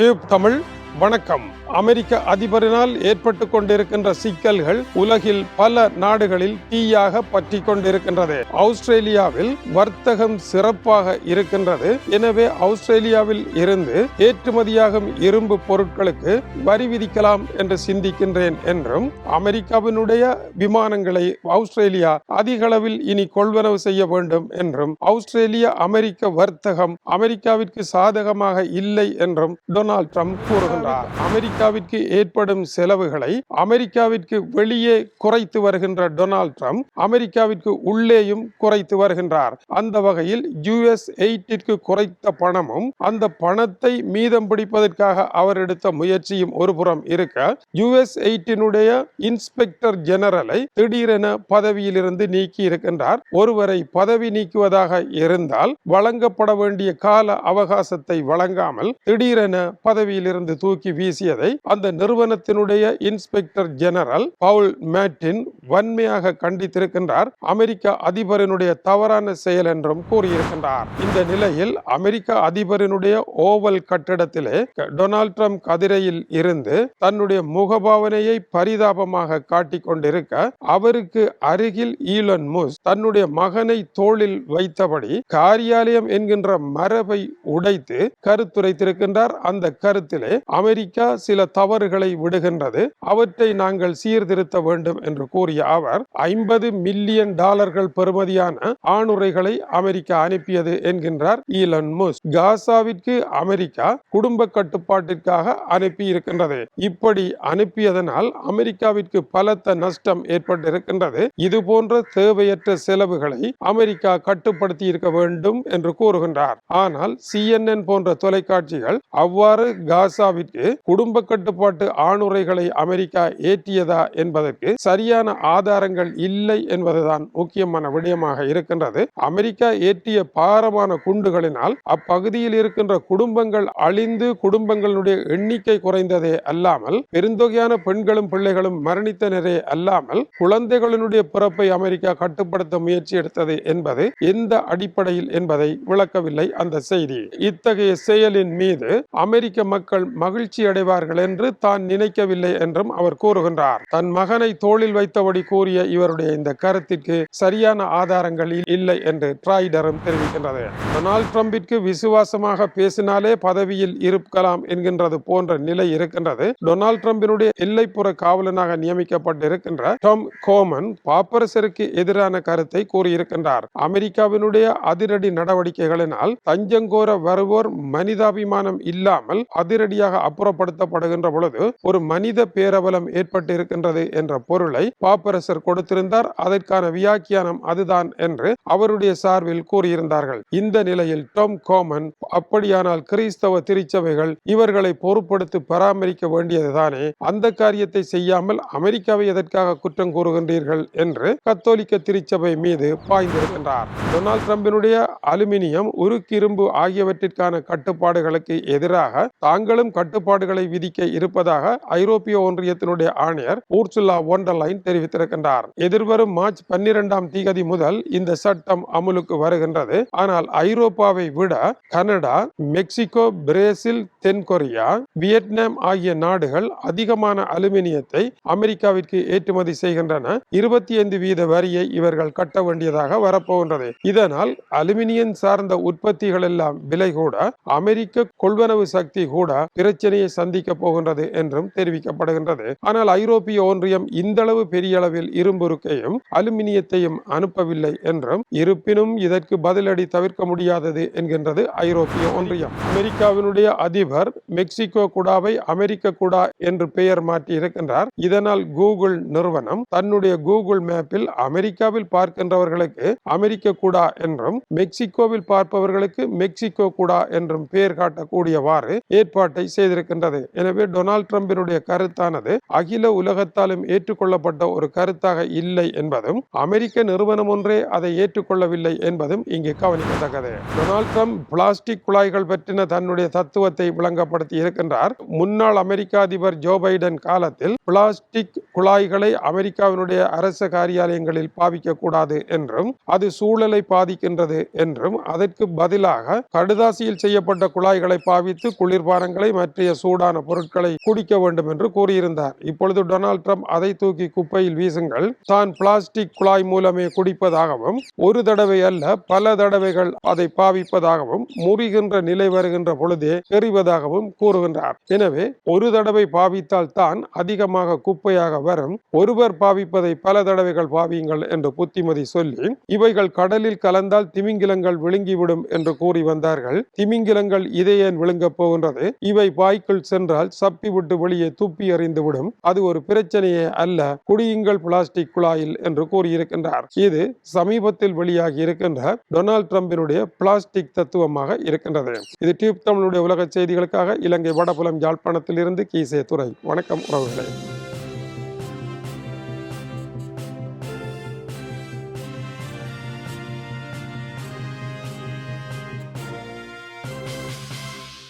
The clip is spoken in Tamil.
டியூப் தமிழ் வணக்கம். அமெரிக்க அதிபரினால் ஏற்பட்டு கொண்டிருக்கின்ற சிக்கல்கள் உலகில் பல நாடுகளில் தீயாக பற்றி கொண்டிருக்கின்றது. ஆஸ்திரேலியாவில் வர்த்தகம் சிறப்பாக இருக்கின்றது. எனவே ஆஸ்திரேலியாவில் இருந்து ஏற்றுமதியாகும் இரும்பு பொருட்களுக்கு வரி விதிக்கலாம் என்று சிந்திக்கின்றேன் என்றும் அமெரிக்காவினுடைய விமானங்களை ஆஸ்திரேலியா அதிக அளவில் இனி கொள்வனவு செய்ய வேண்டும் என்றும் ஆஸ்திரேலிய அமெரிக்க வர்த்தகம் அமெரிக்காவிற்கு சாதகமாக இல்லை என்றும் டொனால்ட் ட்ரம்ப் கூறுகின்றார் அமெரிக்காவிற்கு ஏற்படும் செலவுகளை அமெரிக்காவிற்கு வெளியே குறைத்து வருகின்ற டொனால்ட் ட்ரம்ப் அமெரிக்காவிற்கு உள்ளேயும் குறைத்து வருகின்றார். அந்த வகையில் யுஎஸ் எயிட்டிற்கு குறைத்த பணமும் அந்த பணத்தை மீதம் பிடிப்பதற்காக அவர் எடுத்த முயற்சியும் ஒருபுறம் இருக்க யுஎஸ் எயிட்டினுடைய இன்ஸ்பெக்டர் ஜெனரலை திடீரென பதவியிலிருந்து நீக்கி இருக்கின்றார். ஒருவரை பதவி நீக்குவதாக இருந்தால் வழங்கப்பட வேண்டிய கால அவகாசத்தை வழங்காமல் திடீரென பதவியிலிருந்து தூக்கி வீசியதை அந்த நிறுவனத்தினுடைய இன்ஸ்பெக்டர் ஜெனரல் பவுல் மேட்டின் வன்மையாக கண்டித்திருக்கின்றார். அமெரிக்க அதிபரினுடைய தவறான செயல் என்றும் கூறியிருக்கின்றார். இந்த நிலையில் அமெரிக்க அதிபரினுடைய ஓவல் கட்டிடத்திலே டொனால்ட் ட்ரம்ப் கதிரையில் இருந்து தன்னுடைய முகபாவனையை பரிதாபமாக காட்டிக்கொண்டிருக்க அவருக்கு அருகில் ஈலன் முஸ் தன்னுடைய மகனை தோளில் வைத்தபடி காரியாலயம் என்கின்ற மரபை உடைத்து கருத்துரைத்திருக்கின்றார். அந்த கருத்திலே அமெரிக்கா சில தவறுகளை விடுகின்றது. அவற்றை நாங்கள் சீர்திருத்த வேண்டும் என்று கூறிய அவர் ஐம்பது மில்லியன் டாலர்கள் பெறுமதியான ஆணுரைகளை அமெரிக்கா அனுப்பியது என்கின்றார் ஈலன் முஸ் காசாவிற்கு அமெரிக்கா குடும்ப கட்டுப்பாட்டிற்காக அனுப்பி இருக்கின்றது இப்படி அனுப்பியதனால் அமெரிக்காவிற்கு பலத்த நஷ்டம் ஏற்பட்டிருக்கின்றது. இது போன்ற தேவையற்ற செலவுகளை அமெரிக்கா கட்டுப்படுத்தி இருக்க வேண்டும் என்று கூறுகின்றார். ஆனால் சிஎன்என் போன்ற தொலைக்காட்சிகள் அவ்வாறு காசாவிற்கு குடும்ப கட்டுப்பாட்டு ஆணுரைகளை அமெரிக்கா ஏற்றியதா என்பதற்கு சரியான ஆதாரங்கள் இல்லை என்பதுதான் முக்கியமான விடயமாக இருக்கின்றது. அமெரிக்கா ஏற்றிய பாரமான குண்டுகளினால் அப்பகுதியில் இருக்கின்ற குடும்பங்கள் அழிந்து குடும்பங்களுடைய எண்ணிக்கை குறைந்ததே அல்லாமல் பெருந்தொகையான பெண்களும் பிள்ளைகளும் மரணித்தனரே அல்லாமல் குழந்தைகளினுடைய பிறப்பை அமெரிக்கா கட்டுப்படுத்த முயற்சி எடுத்தது என்பது எந்த அடிப்படையில் என்பதை விளக்கவில்லை அந்த செய்தி. இத்தகைய செயலின் மீது அமெரிக்க மக்கள் மகிழ்ச்சி மகிழ்ச்சி அடைவார்கள் என்று தான் நினைக்கவில்லை என்றும் அவர் கூறுகின்றார். தன் மகனை தோளில் வைத்தபடி கூறிய இவருடைய இந்த கருத்திற்கு சரியான ஆதாரங்கள் இல்லை என்று ட்ராய்டரும் தெரிவிக்கின்றது. டொனால்ட் ட்ரம்பிற்கு விசுவாசமாக பேசினாலே பதவியில் இருக்கலாம் என்கின்றது போன்ற நிலை இருக்கின்றது. டொனால்ட் ட்ரம்பினுடைய எல்லைப்புற காவலனாக நியமிக்கப்பட்டிருக்கின்ற டாம் கோமன் பாப்பரசருக்கு எதிரான கருத்தை கூறியிருக்கின்றார். அமெரிக்காவினுடைய அதிரடி நடவடிக்கைகளினால் தஞ்சங்கோர வருவோர் மனிதாபிமானம் இல்லாமல் அதிரடியாக அப்புறப்படுத்தப்படுகின்ற பொழுது ஒரு மனித பேரபலம் ஏற்பட்டு இருக்கின்றது என்ற பொருளை பாப்பரசர் கொடுத்திருந்தார். அதற்கான வியாக்கியானம் அதுதான் என்று அவருடைய சார்பில் கூறியிருந்தார்கள். இந்த நிலையில் டாம் கோமன் அப்படியானால் கிறிஸ்தவ திருச்சபைகள் இவர்களை பொறுப்படுத்தி பராமரிக்க வேண்டியதுதானே அந்த காரியத்தை செய்யாமல் அமெரிக்காவை எதற்காக குற்றம் கூறுகின்றீர்கள்? என்று கத்தோலிக்க திருச்சபை மீது பாய்ந்திருக்கின்றார். டொனால்ட் ட்ரம்பினுடைய அலுமினியம் உருக்கிரும்பு ஆகியவற்றிற்கான கட்டுப்பாடுகளுக்கு எதிராக தாங்களும் கட்டுப்பாடுகளை விதிக்க இருப்பதாக ஐரோப்பிய ஒன்றியத்தினுடைய ஆணையர் ஊர்சுல்லா ஒண்டர்லைன் தெரிவித்திருக்கின்றார். எதிர்வரும் மார்ச் பன்னிரெண்டாம் தேதி முதல் இந்த சட்டம் அமலுக்கு வருகின்றது. ஆனால் ஐரோப்பாவை விட கனடா மெக்சிகோ பிரேசில் தென்கொரியா வியட்நாம் ஆகிய நாடுகள் அதிகமான அலுமினியத்தை அமெரிக்காவிற்கு ஏற்றுமதி செய்கின்றன. இருபத்தி ஐந்து வீத வரியை இவர்கள் கட்ட வேண்டியதாக வரப்போகின்றது. இதனால் அலுமினியம் சார்ந்த உற்பத்திகள் எல்லாம் விலை கூட அமெரிக்க கொள்வனவு சக்தி கூட பிரச்சனையை சந்திக்க போகின்றது என்றும் தெரிவிக்கப்படுகின்றது. ஆனால் ஐரோப்பிய ஒன்றியம் இந்த அளவு பெரிய அளவில் இரும்புருக்கையும் அலுமினியத்தையும் அனுப்பவில்லை என்றும் இருப்பினும் இதற்கு பதிலடி தவிர்க்க முடியாதது என்கின்றது ஐரோப்பிய ஒன்றியம். அமெரிக்காவினுடைய அதிபர் மெக்சிகோ குடாவை அமெரிக்க குடா என்று பெயர் மாற்றி இருக்கின்றார் இதனால் கூகுள் நிறுவனம் தன்னுடைய கூகுள் மேப்பில் அமெரிக்காவில் பார்க்கின்றவர்களுக்கு அமெரிக்க குடா என்றும் மெக்சிகோவில் பார்ப்பவர்களுக்கு மெக்சிகோ குடா என்றும் பெயர் காட்டக்கூடியவாறு ஏற்பாட்டை செய்து செய்திருக்கின்றது. எனவே டொனால்ட் ட்ரம்பினுடைய கருத்தானது அகில உலகத்தாலும் ஏற்றுக்கொள்ளப்பட்ட ஒரு கருத்தாக இல்லை என்பதும் அமெரிக்க நிறுவனம் ஒன்றே அதை ஏற்றுக்கொள்ளவில்லை என்பதும் இங்கு கவனிக்கத்தக்கது. டொனால்ட் ட்ரம்ப் பிளாஸ்டிக் குழாய்கள் பற்றின தன்னுடைய தத்துவத்தை விளங்கப்படுத்தி இருக்கின்றார். முன்னாள் அமெரிக்க அதிபர் ஜோ பைடன் காலத்தில் பிளாஸ்டிக் குழாய்களை அமெரிக்காவினுடைய அரச காரியாலயங்களில் பாவிக்க கூடாது என்றும் அது சூழலை பாதிக்கின்றது என்றும் அதற்கு பதிலாக கடுதாசியில் செய்யப்பட்ட குழாய்களை பாவித்து குளிர்பானங்களை மற்றும் பற்றிய சூடான பொருட்களை குடிக்க வேண்டும் என்று கூறியிருந்தார். இப்பொழுது டொனால்ட் ட்ரம்ப் அதை தூக்கி குப்பையில் வீசுங்கள். தான் பிளாஸ்டிக் குழாய் மூலமே குடிப்பதாகவும் ஒரு தடவை அல்ல பல தடவைகள் அதை பாவிப்பதாகவும் முறிகின்ற நிலை வருகின்ற பொழுதே தெரிவதாகவும் கூறுகின்றார். எனவே ஒரு தடவை பாவித்தால் தான் அதிகமாக குப்பையாக வரும். ஒருவர் பாவிப்பதை பல தடவைகள் பாவியுங்கள் என்று புத்திமதி சொல்லி இவைகள் கடலில் கலந்தால் திமிங்கிலங்கள் விழுங்கிவிடும் என்று கூறி வந்தார்கள். திமிங்கிலங்கள் இதை ஏன் விழுங்கப் போகின்றது? இவை வாய்க்குள் சென்றால் சப்பி விட்டு வெளியே துப்பி எறிந்துவிடும். அது ஒரு பிரச்சனையே அல்ல. குடியுங்கள் பிளாஸ்டிக் குழாயில் என்று கூறியிருக்கின்றார். இது சமீபத்தில் வெளியாகி இருக்கின்ற டொனால்ட் ட்ரம்பினுடைய பிளாஸ்டிக் தத்துவமாக இருக்கின்றது. இது டியூப் தமிழுடைய உலக செய்திகளுக்காக இலங்கை வடபுலம் யாழ்ப்பாணத்தில் இருந்து கீசே துறை வணக்கம் உறவுகளே.